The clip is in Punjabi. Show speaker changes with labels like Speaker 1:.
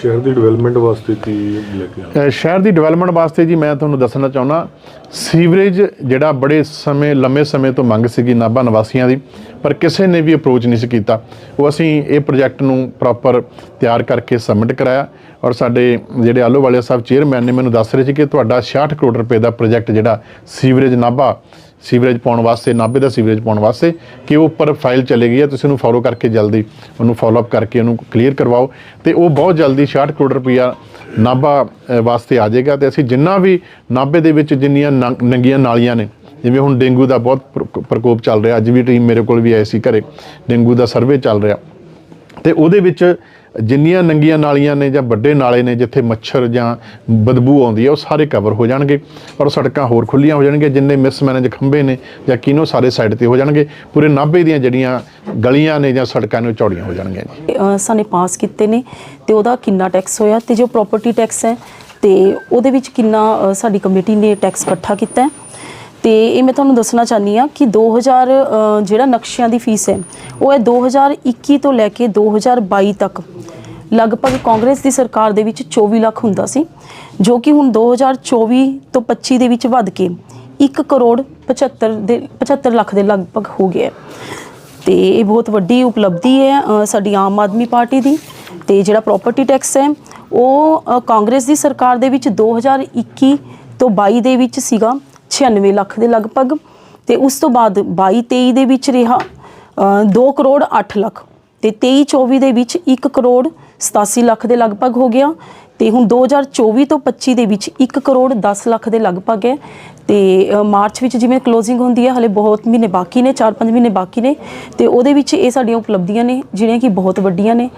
Speaker 1: ਸ਼ਹਿਰ ਦੀ ਡਿਵੈਲਪਮੈਂਟ ਵਾਸਤੇ ਕੀ ਲੈ ਕੇ ਆਏ
Speaker 2: ਸ਼ਹਿਰ ਦੀ ਡਿਵੈਲਪਮੈਂਟ ਵਾਸਤੇ ਜੀ ਮੈਂ ਤੁਹਾਨੂੰ ਦੱਸਣਾ ਚਾਹੁੰਦਾ ਸੀਵਰੇਜ ਜਿਹੜਾ ਬੜੇ ਸਮੇਂ, ਲੰਮੇ ਸਮੇਂ ਤੋਂ ਮੰਗ ਸੀਗੀ ਨਾਭਾ ਨਿਵਾਸੀਆਂ ਦੀ, ਪਰ ਕਿਸੇ ਨੇ ਵੀ ਅਪਰੋਚ ਨਹੀਂ ਸੀ ਕੀਤਾ। ਉਹ ਅਸੀਂ ਇਹ ਪ੍ਰੋਜੈਕਟ ਨੂੰ ਪ੍ਰੋਪਰ ਤਿਆਰ ਕਰਕੇ ਸਬਮਿਟ ਕਰਾਇਆ ਔਰ ਸਾਡੇ ਜਿਹੜੇ ਆਲੋਵਾਲੀਆ ਸਾਹਿਬ ਚੇਅਰਮੈਨ ਨੇ ਮੈਨੂੰ ਦੱਸ ਰਹੇ ਸੀ ਕਿ ਤੁਹਾਡਾ 66 ਕਰੋੜ ਰੁਪਏ ਦਾ ਪ੍ਰੋਜੈਕਟ ਜਿਹੜਾ ਸੀਵਰੇਜ ਨਾਭਾ ਸੀਵਰੇਜ ਪਾਉਣ ਵਾਸਤੇ, ਨਾਭੇ ਦਾ ਸੀਵਰੇਜ ਪਾਉਣ ਵਾਸਤੇ ਕਿ ਉਹ ਉੱਪਰ ਫਾਈਲ ਚਲੇ ਗਈ ਹੈ, ਤੁਸੀਂ ਉਹਨੂੰ ਫੋਲੋ ਕਰਕੇ ਜਲਦੀ ਉਹਨੂੰ ਫਾਲੋ ਅਪ ਕਰਕੇ ਉਹਨੂੰ ਕਲੀਅਰ ਕਰਵਾਓ। ਤੇ ਉਹ ਬਹੁਤ ਜਲਦੀ 66 ਕਰੋੜ ਰੁਪਈਆ ਨਾਭਾ ਵਾਸਤੇ ਆ ਜਾਏਗਾ ਤੇ ਅਸੀਂ ਜਿੰਨਾ ਵੀ ਨਾਭੇ ਦੇ ਵਿੱਚ ਜਿੰਨੀਆਂ ਨੰ- ਨੰਗੀਆਂ ਨਾਲੀਆਂ ਨੇ, ਜਿਵੇਂ ਹੁਣ ਡੇਂਗੂ ਦਾ ਬਹੁਤ ਪ੍ਰਕੋਪ ਚੱਲ ਰਿਹਾ, ਅੱਜ ਵੀ ਟੀਮ ਮੇਰੇ ਕੋਲ ਵੀ ਆਈ ਸੀ ਘਰੇ, ਡੇਂਗੂ ਦਾ ਸਰਵੇ ਚੱਲ ਰਿਹਾ। ਤੇ ਉਹਦੇ ਵਿੱਚ ਜਿੰਨੀਆਂ ਨੰਗੀਆਂ ਨਾਲੀਆਂ ਨੇ ਜਾਂ ਵੱਡੇ ਨਾਲੇ ਨੇ ਜਿੱਥੇ ਮੱਛਰ ਜਾਂ ਬਦਬੂ ਆਉਂਦੀ ਹੈ, ਉਹ ਸਾਰੇ ਕਵਰ ਹੋ ਜਾਣਗੇ ਔਰ ਸੜਕਾਂ ਹੋਰ ਖੁੱਲੀਆਂ ਹੋ ਜਾਣਗੀਆਂ, ਜਿੰਨੇ ਮਿਸਮੈਨੇਜ ਖੰਭੇ ਨੇ ਜਾਂ ਕਿਨੋ ਸਾਰੇ ਸਾਈਡ ਤੇ ਹੋ ਜਾਣਗੇ, ਪੂਰੇ ਨਾਭੇ ਦੀਆਂ ਜਿਹੜੀਆਂ ਗਲੀਆਂ ਨੇ ਜਾਂ ਸੜਕਾਂ ਨੇ ਉਹ ਚੌੜੀਆਂ ਹੋ ਜਾਣਗੀਆਂ ਜੀ।
Speaker 3: ਸਾਨੇ ਪਾਸ ਕੀਤੇ ਨੇ ਤੇ ਉਹਦਾ ਕਿੰਨਾ ਟੈਕਸ ਹੋਇਆ ਤੇ ਜੋ ਪ੍ਰਾਪਰਟੀ ਟੈਕਸ ਹੈ ਤੇ ਉਹਦੇ ਵਿੱਚ ਕਿੰਨਾ ਸਾਡੀ ਕਮੇਟੀ ਨੇ ਟੈਕਸ ਇਕੱਠਾ ਕੀਤਾ ਹੈ। ਤੇ ਇਹ ਮੈਂ ਤੁਹਾਨੂੰ ਦੱਸਣਾ ਚਾਹਨੀ ਆ ਕਿ 2000 ਅ, ਜਿਹੜਾ ਨਕਸ਼ਿਆਂ ਦੀ ਫੀਸ ਹੈ ਉਹ ਹੈ 2021 ਤੋਂ ਲੈ ਕੇ 2022 ਤੱਕ। ਲਗਭਗ ਕਾਂਗਰਸ ਦੀ ਸਰਕਾਰ ਦੇ ਵਿੱਚ 24 ਲੱਖ ਹੁੰਦਾ ਸੀ ਜੋ ਕਿ ਹੁਣ 2024 ਤੋਂ 25 ਦੇ ਵਿੱਚ ਵੱਧ ਕੇ 1 ਕਰੋੜ 75 ਦੇ 75 ਲੱਖ ਦੇ ਲਗਭਗ ਹੋ ਗਿਆ ਹੈ। ਤੇ ਇਹ ਬਹੁਤ ਵੱਡੀ ਉਪਲਬਧੀ ਹੈ ਸਾਡੀ ਆਮ ਆਦਮੀ ਪਾਰਟੀ ਦੀ। ਤੇ ਜਿਹੜਾ ਪ੍ਰਾਪਰਟੀ ਟੈਕਸ ਹੈ ਉਹ ਕਾਂਗਰਸ ਦੀ ਸਰਕਾਰ ਦੇ ਵਿੱਚ 2021 ਤੋਂ 22 ਦੇ ਵਿੱਚ ਸੀਗਾ। 96 ਲੱਖ ਦੇ ਲਗਭਗ ਤੇ ਉਸ ਤੋਂ ਬਾਅਦ 22 23 ਦੇ ਵਿੱਚ ਰਿਹਾ 2 ਕਰੋੜ 8 ਲੱਖ ਤੇ 23 24 ਦੇ ਵਿੱਚ 1 ਕਰੋੜ 87 ਲੱਖ ਦੇ ਲਗਭਗ ਹੋ ਗਿਆ ਤੇ ਹੁਣ 2024 ਤੋਂ 25 ਦੇ ਵਿੱਚ 1 ਕਰੋੜ 10 ਲੱਖ ਦੇ ਲਗਭਗ ਹੈ ਤੇ ਮਾਰਚ ਵਿੱਚ ਜਿਵੇਂ ਕਲੋਜ਼ਿੰਗ ਹੁੰਦੀ ਹੈ, ਹਲੇ ਬਹੁਤ ਮਹੀਨੇ ਬਾਕੀ ਨੇ 4-5 ਮਹੀਨੇ ਬਾਕੀ ਨੇ ਤੇ ਉਹਦੇ ਵਿੱਚ ਇਹ ਸਾਡੀਆਂ ਉਪਲਬਧੀਆਂ ਨੇ, ਜਿਹੜੀਆਂ ਕਿ ਬਹੁਤ ਵੱਡੀਆਂ ਨੇ।